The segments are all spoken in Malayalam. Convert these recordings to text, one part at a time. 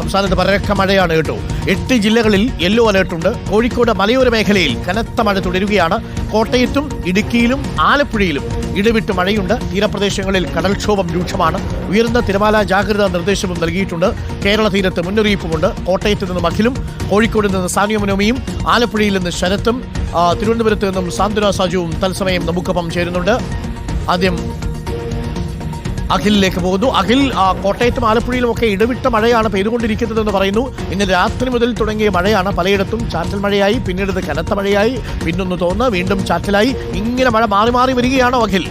സംസ്ഥാനത്ത് പരക്ക മഴയാണ് കേട്ടോ. എട്ട് ജില്ലകളിൽ യെല്ലോ അലേർട്ടുണ്ട് കോഴിക്കോട് മലയോര മേഖലയിൽ കനത്ത മഴ തുടരുകയാണ്. കോട്ടയത്തും ഇടുക്കിയിലും ആലപ്പുഴയിലും ഇടവിട്ട് മഴയുണ്ട്. തീരപ്രദേശങ്ങളിൽ കടൽക്ഷോഭം രൂക്ഷമാണ്. ഉയർന്ന തിരമാല ജാഗ്രതാ നിർദ്ദേശവും നൽകിയിട്ടുണ്ട്. കേരള തീരത്ത് മുന്നറിയിപ്പുമുണ്ട്. കോട്ടയത്ത് നിന്നും അഖിലും കോഴിക്കോട് നിന്ന് സാനിയമനോമിയും ആലപ്പുഴയിൽ നിന്ന് ശരത്തും തിരുവനന്തപുരത്ത് നിന്നും സാന്ത്വന സാജുവും തത്സമയം നമുക്കൊപ്പം ചേരുന്നുണ്ട്. ആദ്യം അഖിലിലേക്ക് പോകുന്നു. അഖിൽ കോട്ടയത്തും ആലപ്പുഴയിലും ഒക്കെ ഇടവിട്ട മഴയാണ് പെയ്തുകൊണ്ടിരിക്കുന്നതെന്ന് പറയുന്നു. ഇന്ന് രാത്രി മുതൽ തുടങ്ങിയ മഴയാണ് പലയിടത്തും. ചാറ്റൽ മഴയായി പിന്നീട് കനത്ത മഴയായി. പിന്നൊന്ന് തോന്നുന്നു വീണ്ടും ചാറ്റലായി. ഇങ്ങനെ മഴ മാറി മാറി വരികയാണോ അഖിൽ?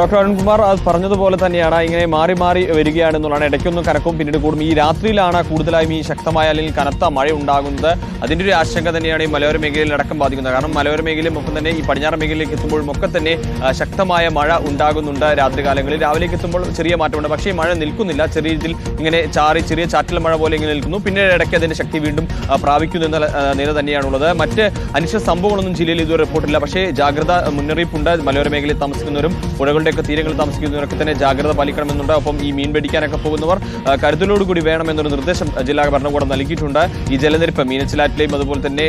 ഡോക്ടർ അരുൺകുമാർ അത് പറഞ്ഞതുപോലെ തന്നെയാണ്. ഇങ്ങനെ മാറി മാറി വരികയാണെന്നുള്ളതാണ് ഇടയ്ക്കൊന്നും കനക്കും പിന്നീട് കൂടും. ഈ രാത്രിയിലാണ് കൂടുതലായും ഈ ശക്തമായ അല്ലെങ്കിൽ കനത്ത മഴ ഉണ്ടാകുന്നത്. അതിന്റെ ഒരു ആശങ്ക തന്നെയാണ് ഈ മലയോര മേഖലയിൽ അടക്കം ബാധിക്കുന്നത്. കാരണം മലയോര മേഖലയും ഒപ്പം തന്നെ ഈ പടിഞ്ഞാറ് മേഖലയിലേക്ക് എത്തുമ്പോഴും ഒക്കെ തന്നെ ശക്തമായ മഴ ഉണ്ടാകുന്നുണ്ട് രാത്രികാലങ്ങളിൽ. രാവിലേക്ക് എത്തുമ്പോൾ ചെറിയ മാറ്റമുണ്ട്. പക്ഷേ ഈ മഴ നിൽക്കുന്നില്ല. ചെറിയ രീതിയിൽ ഇങ്ങനെ ചാറി ചെറിയ ചാറ്റൽ മഴ പോലെ ഇങ്ങനെ നിൽക്കുന്നു. പിന്നീട് ഇടയ്ക്ക് അതിന്റെ ശക്തി വീണ്ടും പ്രാപിക്കുന്നു എന്ന നില തന്നെയാണുള്ളത്. മറ്റ് അനിശ്ചിത സംഭവങ്ങളൊന്നും ജില്ലയിൽ ഇതുവരെ റിപ്പോർട്ടില്ല. പക്ഷേ ജാഗ്രത മുന്നറിയിപ്പുണ്ട്. മലയോര മേഖലയിൽ താമസിക്കുന്നവരും പുഴകളുടെയൊക്കെ തീരങ്ങളിൽ താമസിക്കുന്നവരൊക്കെ തന്നെ ജാഗ്രത പാലിക്കണമെന്നുണ്ട്. ഒപ്പം ഈ മീൻ പിടിക്കാനൊക്കെ പോകുന്നവർ കരുതലോടുകൂടി വേണമെന്നൊരു നിർദ്ദേശം ജില്ലാ ഭരണകൂടം നൽകിയിട്ടുണ്ട്. ഈ ജലനിരപ്പ് മീനച്ചിലാറ്റിലെയും അതുപോലെ തന്നെ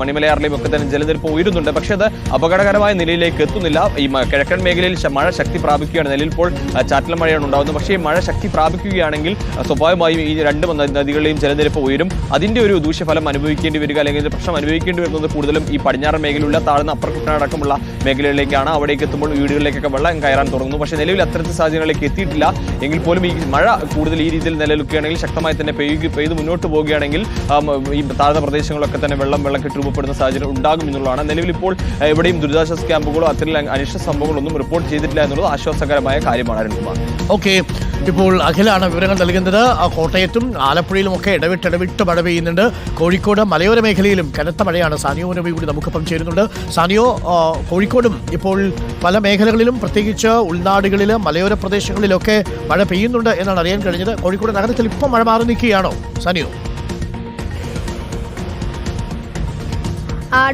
മണിമലയാറിലെയും ഒക്കെ തന്നെ ജലനിരപ്പ് ഉയരുന്നുണ്ട്. പക്ഷേ അത് അപകടകരമായ നിലയിലേക്ക് എത്തുന്നില്ല. ഈ കിഴക്കൻ മേഖലയിൽ മഴ ശക്തി പ്രാപിക്കുകയാണ്. നിലയിൽ ഇപ്പോൾ ചാറ്റൽ മഴയാണ് ഉണ്ടാകുന്നത്. പക്ഷേ ഈ മഴ ശക്തി പ്രാപിക്കുകയാണെങ്കിൽ സ്വാഭാവികമായും ഈ രണ്ട് നദികളിലെയും ജലനിരപ്പ് ഉയരും. അതിന്റെ ഒരു ദൂഷ്യഫലം അനുഭവിക്കേണ്ടി വരിക അല്ലെങ്കിൽ പ്രശ്നം അനുഭവിക്കേണ്ടി വരുന്നത് കൂടുതലും ഈ പടിഞ്ഞാറൻ മേഖലയിലുള്ള താഴ്ന്ന അപ്പർ കുട്ടനാടക്കമുള്ള മേഖലകളിലേക്കാണ്. അവിടേക്ക് എത്തുമ്പോൾ വീടുകളിലേക്കൊക്കെ വെള്ളം കയറാൻ തുടങ്ങുന്നു. പക്ഷേ നിലവിൽ അത്തരത്തിൽ സാഹചര്യങ്ങളിലേക്ക് എത്തിയിട്ടില്ല. എങ്കിൽ പോലും ഈ മഴ കൂടുതൽ ഈ രീതിയിൽ നിലനിൽക്കുകയാണെങ്കിൽ ശക്തമായി തന്നെ പെയ്യു പെയ്ത് മുന്നോട്ട് പോവുകയാണെങ്കിൽ ഈ താഴ്ന്ന പ്രദേശങ്ങളൊക്കെ തന്നെ വെള്ളം വെള്ളം കെട്ടി രൂപപ്പെടുന്ന സാഹചര്യം ഉണ്ടാകും എന്നുള്ളതാണ്. നിലവിൽ ഇപ്പോൾ എവിടെയും ദുരിതാശ്വാസ ക്യാമ്പുകളോ അത്തരം അനിഷ്ട സംഭവങ്ങളൊന്നും റിപ്പോർട്ട് ചെയ്തിട്ടില്ല എന്നുള്ളത് ആശ്വാസകരമായ കാര്യമാണ് അരുൺകുമാർ. ഓക്കെ. ഇപ്പോൾ അഖിലാണ് വിവരങ്ങൾ നൽകുന്നത്. കോട്ടയത്തും ആലപ്പുഴയിലും ഒക്കെ ഇടവിട്ട് ഇടവിട്ട് മഴ പെയ്യുന്നുണ്ട്. കോഴിക്കോട് മലയോര മേഖലയിലും കനത്ത മഴയാണ്. സാനിയോ നബി കൂടി നമുക്കൊപ്പം ചേരുന്നുണ്ട്. സാനിയോ കോഴിക്കോടും ഇപ്പോൾ പല മേഖലകളിലും പ്രത്യേകിച്ച് ഉൾനാടുകളിൽ മലയോര പ്രദേശങ്ങളിലൊക്കെ മഴ പെയ്യുന്നുണ്ട് എന്നാണ് അറിയാൻ കഴിഞ്ഞത്. കോഴിക്കോട് നഗരത്തിൽ ഇപ്പം മഴ മാറി നിൽക്കുകയാണോ? സാനിയോ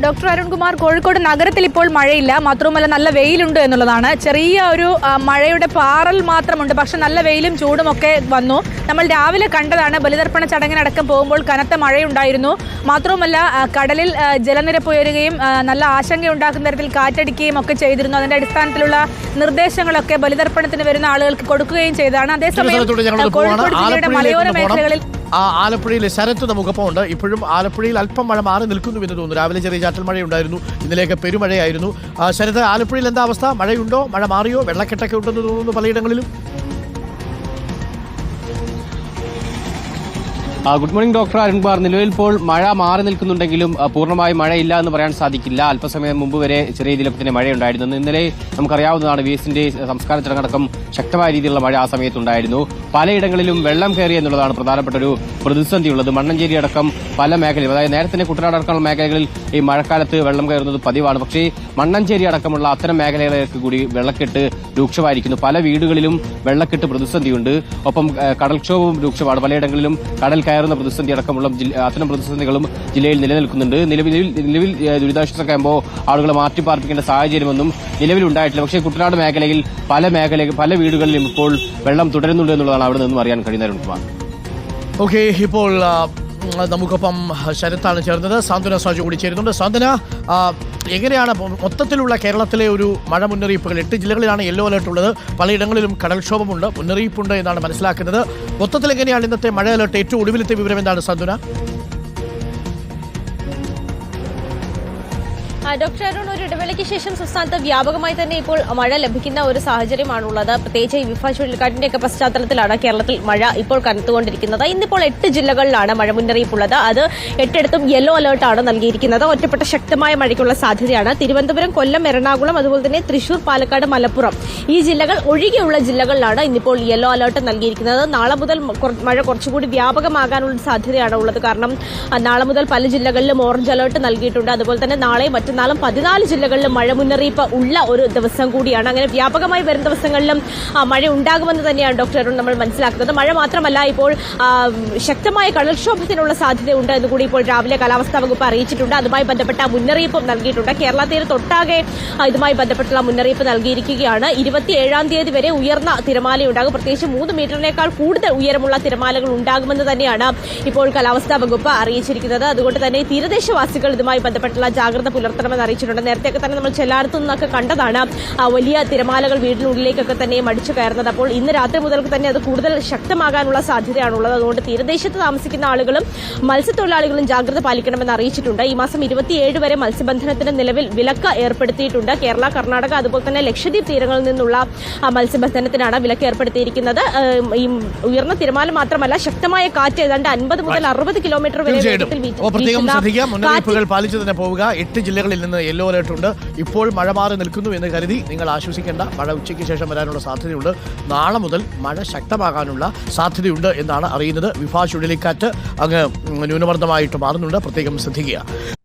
ഡോക്ടർ അരുൺകുമാർ കോഴിക്കോട് നഗരത്തിൽ ഇപ്പോൾ മഴയില്ല. മാത്രവുമല്ല നല്ല വെയിലുണ്ട് എന്നുള്ളതാണ്. ചെറിയ ഒരു മഴയുടെ പാറൽ മാത്രമുണ്ട്. പക്ഷെ നല്ല വെയിലും ചൂടും ഒക്കെ വന്നു. നമ്മൾ രാവിലെ കണ്ടതാണ് ബലിതർപ്പണ ചടങ്ങിനടക്കം പോകുമ്പോൾ കനത്ത മഴയുണ്ടായിരുന്നു. മാത്രവുമല്ല കടലിൽ ജലനിരപ്പ് ഉയരുകയും നല്ല ആശങ്കയുണ്ടാക്കുന്ന തരത്തിൽ കാറ്റടിക്കുകയും ഒക്കെ ചെയ്തിരുന്നു. അതിന്റെ അടിസ്ഥാനത്തിലുള്ള നിർദ്ദേശങ്ങളൊക്കെ ബലിതർപ്പണത്തിന് വരുന്ന ആളുകൾക്ക് കൊടുക്കുകയും ചെയ്തതാണ്. അതേസമയം കോഴിക്കോട് ജില്ലയുടെ മലയോര മേഖലകളിൽ ആ ആലപ്പുഴയിലെ ശരത്ത് നമുക്കൊപ്പം ഉണ്ട്. ഇപ്പോഴും ആലപ്പുഴയിൽ അല്പം മഴ മാറി നിൽക്കുന്നു എന്ന് തോന്നുന്നു. രാവിലെ ചെറിയ ചാറ്റൽ മഴയുണ്ടായിരുന്നു. ഇന്നലെയൊക്കെ പെരുമഴയായിരുന്നു. ശരത് ശരത്ത് ആലപ്പുഴയിൽ എന്താ അവസ്ഥ? മഴയുണ്ടോ? മഴ മാറിയോ? വെള്ളക്കെട്ടൊക്കെ ഉണ്ടെന്ന് തോന്നുന്നു പലയിടങ്ങളിലും. ഗുഡ് മോർണിംഗ് ഡോക്ടർ അരുൺകുമാർ നിലവിൽ ഇപ്പോൾ മഴ മാറി നിൽക്കുന്നുണ്ടെങ്കിലും പൂർണമായി മഴയില്ല എന്ന് പറയാൻ സാധിക്കില്ല. അല്പസമയം മുമ്പ് വരെ ചെറിയ രീതിയിലൊക്കെ തന്നെ മഴയുണ്ടായിരുന്നു ഇന്നലെ നമുക്കറിയാവുന്നതാണ് വി എസിന്റെ സംസ്കാര ചടങ്ങടക്കം. ശക്തമായ രീതിയിലുള്ള മഴ ആ സമയത്തുണ്ടായിരുന്നു. പലയിടങ്ങളിലും വെള്ളം കയറി എന്നുള്ളതാണ് പ്രധാനപ്പെട്ട ഒരു പ്രതിസന്ധി ഉള്ളത്. മണ്ണഞ്ചേരി അടക്കം പല മേഖലയും അതായത് നേരത്തെ കുട്ടനാട് അടക്കമുള്ള മേഖലകളിൽ ഈ മഴക്കാലത്ത് വെള്ളം കയറുന്നത് പതിവാണ്. പക്ഷേ മണ്ണഞ്ചേരി അടക്കമുള്ള അത്തരം മേഖലകളിലേക്ക് കൂടി വെള്ളക്കെട്ട് രൂക്ഷമായിരിക്കുന്നു. പല വീടുകളിലും വെള്ളക്കെട്ട് പ്രതിസന്ധിയുണ്ട്. ഒപ്പം കടൽക്ഷോഭവും രൂക്ഷമാണ്. പലയിടങ്ങളിലും കടൽ കയറുന്ന പ്രതിസന്ധി അടക്കമുള്ള അത്തരം പ്രതിസന്ധികളും ജില്ലയിൽ നിലനിൽക്കുന്നുണ്ട്. നിലവിൽ നിലവിൽ ദുരിതാശ്വാസ ക്യാമ്പോ ആളുകളെ മാറ്റിപ്പാർപ്പിക്കേണ്ട സാഹചര്യമൊന്നും നിലവിലുണ്ടായിട്ടില്ല. പക്ഷേ കുട്ടനാട് മേഖലയിൽ പല മേഖല പല വീടുകളിലും ഇപ്പോൾ വെള്ളം തുടരുന്നുണ്ട് എന്നുള്ളതാണ് അവിടെ നിന്നും അറിയാൻ കഴിയുന്ന അരുൺകുമാർ ഓക്കെ ഇപ്പോൾ നമുക്കൊപ്പം ശരത്താണ് ചേർന്നത്. സാന്ത്വന സാജു കൂടി ചേരുന്നുണ്ട്. സാന്ത്വന എങ്ങനെയാണ് മൊത്തത്തിലുള്ള കേരളത്തിലെ ഒരു മഴ മുന്നറിയിപ്പുകൾ? എട്ട് ജില്ലകളിലാണ് യെല്ലോ അലർട്ട് ഉള്ളത്. പലയിടങ്ങളിലും കടൽക്ഷോഭമുണ്ട് മുന്നറിയിപ്പുണ്ട് എന്നാണ് മനസ്സിലാക്കുന്നത്. മൊത്തത്തിൽ എങ്ങനെയാണ് ഇന്നത്തെ മഴ അലർട്ട്? ഏറ്റവും ഒടുവിലത്തെ വിവരം എന്താണ് സാന്ത്വന ഡോക്ടർ അരുൺ ഒരു ഇടവേളയ്ക്ക് ശേഷം സംസ്ഥാനത്ത് വ്യാപകമായി തന്നെ ഇപ്പോൾ മഴ ലഭിക്കുന്ന ഒരു സാഹചര്യമാണുള്ളത്. പ്രത്യേകിച്ച് വിഫ ചുഴലിക്കാറ്റിന്റെ ഒക്കെ പശ്ചാത്തലത്തിലാണ് കേരളത്തിൽ മഴ ഇപ്പോൾ കനത്തുകൊണ്ടിരിക്കുന്നത്. ഇന്നിപ്പോൾ എട്ട് ജില്ലകളിലാണ് മഴ മുന്നറിയിപ്പുള്ളത്. അത് എട്ടിടത്തും യെല്ലോ അലേർട്ടാണ് നൽകിയിരിക്കുന്നത്. ഒറ്റപ്പെട്ട ശക്തമായ മഴയ്ക്കുള്ള സാധ്യതയാണ്. തിരുവനന്തപുരം കൊല്ലം എറണാകുളം അതുപോലെ തന്നെ തൃശൂർ പാലക്കാട് മലപ്പുറം ഈ ജില്ലകൾ ഒഴികെയുള്ള ജില്ലകളിലാണ് ഇന്നിപ്പോൾ യെല്ലോ അലേർട്ട് നൽകിയിരിക്കുന്നത്. നാളെ മുതൽ മഴ കുറച്ചുകൂടി വ്യാപകമാകാനുള്ള സാധ്യതയാണ് ഉള്ളത്. കാരണം നാളെ മുതൽ പല ജില്ലകളിലും ഓറഞ്ച് അലേർട്ട് നൽകിയിട്ടുണ്ട്. അതുപോലെ തന്നെ നാളെയും മറ്റന്നാൾ എന്നാലും പതിനാല് ജില്ലകളിലും മഴ മുന്നറിയിപ്പ് ഉള്ള ഒരു ദിവസം കൂടിയാണ്. അങ്ങനെ വ്യാപകമായി വരും ദിവസങ്ങളിലും മഴ ഉണ്ടാകുമെന്ന് തന്നെയാണ് ഡോക്ടർ നമ്മൾ മനസ്സിലാക്കുന്നത്. മഴ മാത്രമല്ല ഇപ്പോൾ ശക്തമായ കടൽക്ഷോഭത്തിനുള്ള സാധ്യതയുണ്ട് എന്ന് കൂടി ഇപ്പോൾ രാവിലെ കാലാവസ്ഥാ വകുപ്പ് അറിയിച്ചിട്ടുണ്ട്. അതുമായി ബന്ധപ്പെട്ട മുന്നറിയിപ്പും നൽകിയിട്ടുണ്ട്. കേരള തീരത്തൊട്ടാകെ ഇതുമായി ബന്ധപ്പെട്ടുള്ള മുന്നറിയിപ്പ് നൽകിയിരിക്കുകയാണ്. ഇരുപത്തിയേഴാം തീയതി വരെ ഉയർന്ന തിരമാലയുണ്ടാകും. പ്രത്യേകിച്ച് മൂന്ന് മീറ്ററിനേക്കാൾ കൂടുതൽ ഉയരമുള്ള തിരമാലകൾ ഉണ്ടാകുമെന്ന് തന്നെയാണ് ഇപ്പോൾ കാലാവസ്ഥാ വകുപ്പ് അറിയിച്ചിരിക്കുന്നത്. അതുകൊണ്ട് തന്നെ തീരദേശവാസികൾ ഇതുമായി ബന്ധപ്പെട്ടുള്ള ജാഗ്രത പുലർത്തണമെന്ന് അറിയിച്ചിട്ടുണ്ട്. നേരത്തെയൊക്കെ തന്നെ നമ്മൾ ചെല്ലാടത്തു നിന്നൊക്കെ കണ്ടതാണ് വലിയ തിരമാലകൾ വീടിനുള്ളിലേക്കൊക്കെ തന്നെ മടിച്ചു കയറുന്നത്. അപ്പോൾ ഇന്ന് രാത്രി മുതൽക്ക് തന്നെ അത് കൂടുതൽ ശക്തമാകാനുള്ള സാധ്യതയാണുള്ളത്. അതുകൊണ്ട് തീരദേശത്ത് താമസിക്കുന്ന ആളുകളും മത്സ്യത്തൊഴിലാളികളും ജാഗ്രത പാലിക്കണമെന്ന് അറിയിച്ചിട്ടുണ്ട്. ഈ മാസം ഇരുപത്തിയേഴ് വരെ മത്സ്യബന്ധനത്തിന് നിലവിൽ വിലക്ക് ഏർപ്പെടുത്തിയിട്ടുണ്ട്. കേരള കർണാടക അതുപോലെ തന്നെ ലക്ഷദ്വീപ് തീരങ്ങളിൽ നിന്നുള്ള മത്സ്യബന്ധനത്തിനാണ് വിലക്ക് ഏർപ്പെടുത്തിയിരിക്കുന്നത്. ഈ ഉയർന്ന തിരമാല മാത്രമല്ല ശക്തമായ കാറ്റ് ഏതാണ്ട് അൻപത് മുതൽ അറുപത് കിലോമീറ്റർ വരെ പാലിച്ചു തന്നെ പോവുക. എട്ട് ജില്ലകളിൽ നിന്ന് യെല്ലോ അലേർട്ട് ഉണ്ട്. ഇപ്പോൾ മഴ മാറി നിൽക്കുന്നു എന്ന് കരുതി നിങ്ങൾ ആശ്വസിക്കേണ്ട മഴ ഉച്ചയ്ക്ക് ശേഷം വരാനുള്ള സാധ്യതയുണ്ട്. നാളെ മുതൽ മഴ ശക്തമാകാനുള്ള സാധ്യതയുണ്ട് എന്നാണ് അറിയുന്നത്. വിഭാ ചുഴലിക്കാറ്റ് അങ്ങ് ന്യൂനമർദ്ദമായിട്ട് മാറുന്നുണ്ട്. പ്രത്യേകം ശ്രദ്ധിക്കുക.